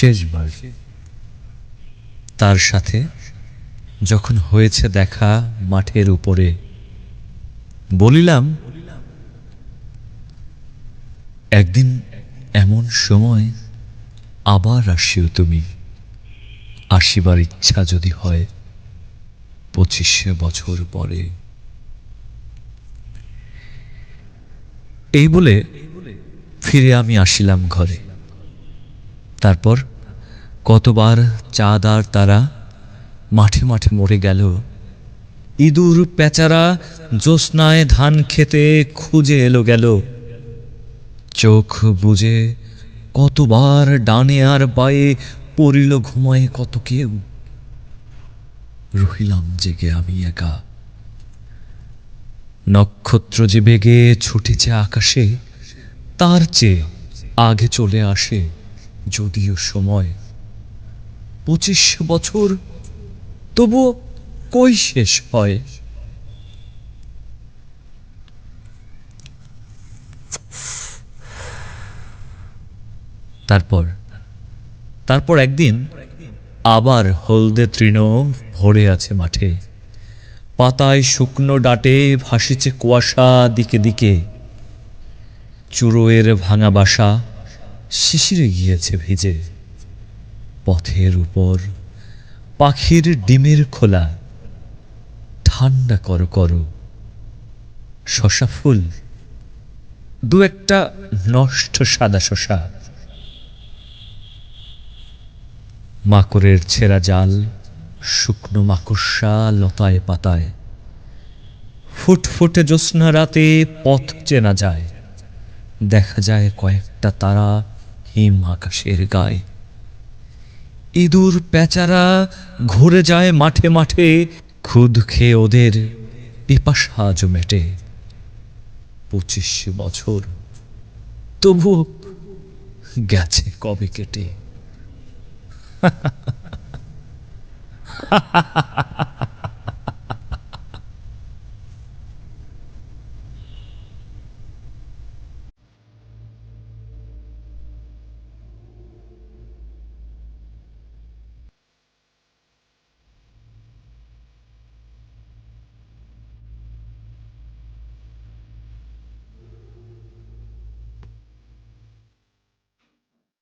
শেষবার তার সাথে যখন হয়েছে দেখা মাঠের উপরে, বলিলাম, একদিন এমন সময় আবার আসিও তুমি। আসিবার ইচ্ছা যদি হয় পঁচিশ বছর পরে। এই বলে ফিরে আমি আসিলাম ঘরে। তারপর কতবার চাঁদ আর তারা মাঠে মাঠে মরে গেল। ইঁদুর পেচারা জ্যোৎস্নায় ধান খেতে খুঁজে এলো গেল। চোখ বুঝে কতবার ডানে আর পায়ে পড়িল ঘুমায় কত কেউ। রহিলাম জেগে আমি একা। নক্ষত্র যে বেগে ছুটেছে আকাশে, তার চেয়ে আগে চলে আসে যদিও সময়। পঁচিশ বছর, তবুও কই শেষ হয়? তারপর তারপর একদিন আবার হলদে তৃণ ভরে আছে মাঠে। পাতায় শুকনো ডাটে ভাসিছে কুয়াশা দিকে দিকে। চুরোয়ের ভাঙা বাসা শিশিরে গিয়েছে ভিজে। পথের উপর পাখির ডিমের খোলা। ঠান্ডা কর করো। শশা ফুল। দু একটা নষ্ট সাদা শশা। মাকড়ের ছেঁড়া জাল শুকনো মাকড়সা লতায় পাতায়। ফুটফুটে জ্যোৎস্না রাতে পথ চেনা যায়। দেখা যায় কয়েকটা তারা হিম আকাশের গায়ে। ইঁদুর পেচারা ঘুরে যায় মাঠে মাঠে, খুদ খেয়ে ওদের পিপাসা মেটে পঁচিশ বছর তবু গেছে কবে কেটে?